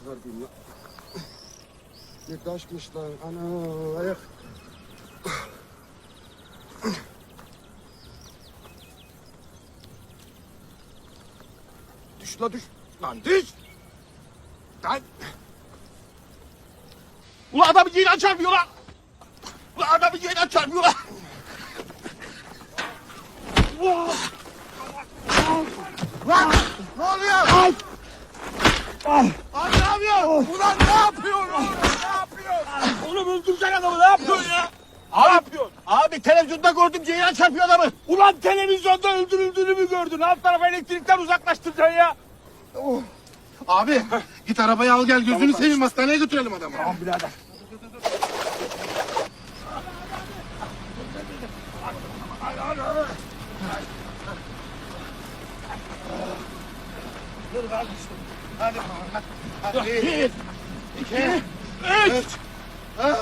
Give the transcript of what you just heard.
çıkartayım ya. Ne taşmış lan. Ana ayak. Düş la düş. Lan düş. Lan. Ulan adamı ceylan çarpıyor lan. Ulan adamı ceylan çarpıyor lan. Lan ne oluyor? Ay. Yapıyorsun? Ulan ne yapıyorsun? Ne yapıyorsun? Oğlum öldüreceksin adamı ne yapıyorsun ya? Ne yapıyorsun? Abi televizyonda gördüm ceylan çarpıyor adamı. Ulan televizyonda öldürüldüğünü mü gördün? Alt tarafa elektrikten uzaklaştıracaksın ya. Abi git arabayı al gel gözünü seveyim hastaneye götürelim adamı. Tamam birader. Hadi. Hadi. Bir, iki, üç. Ah.